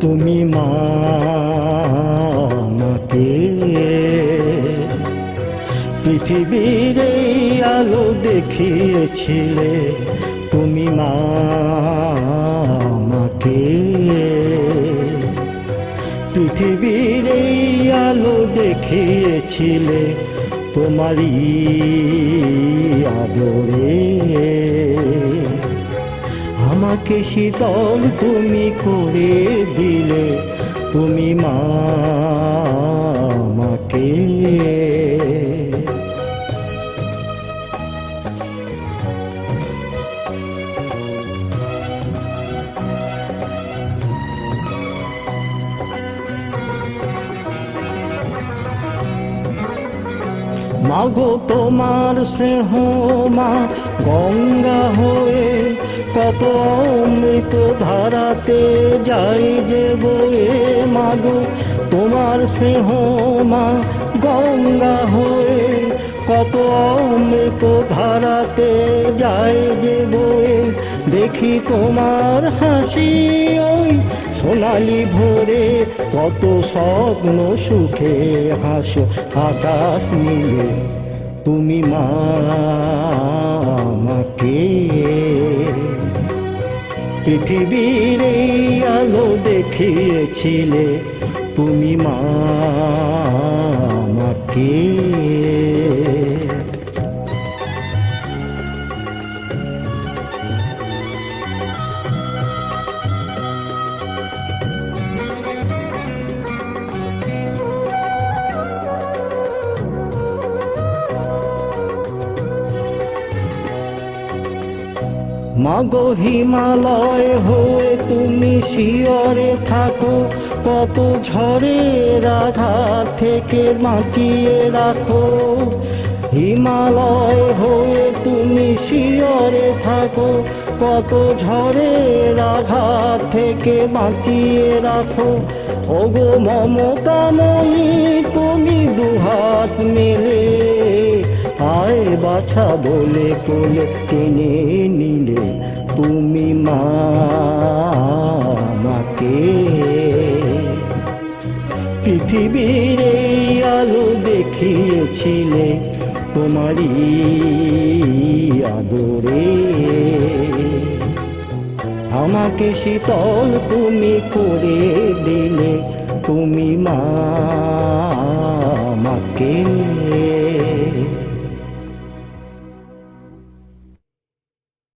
তুমি মাকে পৃথিবীর আলো দেখিয়েছিলে। তুমি মাকে পৃথিবীর আলো দেখিয়েছিলে। তোমারই আদরে। আমাকে শীতল তুমি করে দিলে তুমি মা আমাকে। মাগো তোমার স্নেহ মা, গঙ্গা হয়ে কত অমৃত ধারাতে যাই যে বয়ে মাগো তোমার স্নেহ মা, গঙ্গা হয়ে কত অমৃত ধারাতে যাই যে বয়ে দেখি তোমার হাসি, ওই সোনালি ভোরে কত স্বপ্ন, সুখে হাসো, আকাশ নীলে। তুমি মা আমাকে। পৃথিবীর আলো দেখিয়েছিলে, তুমি মা আমাকে। মাগো হিমালয় হয়ে তুমি শিয়রে থাকো, কত ঝড়ের আঘাত থেকে বাঁচিয়ে রাখো। হিমালয় হয়ে তুমি শিয়রে থাকো, কত ঝড়ের আঘাত থেকে বাঁচিয়ে রাখো। ওগো মমতাময়ী, তুমি দুহাত মেলে বাছা বলে কোলে টেনে নিলে, তুমি মা আমাকে পৃথিবীর এই আলো দেখিয়েছিলে তোমারই আদরে। আমাকে শীতল তুমি করে দিলে, তুমি মা আমাকে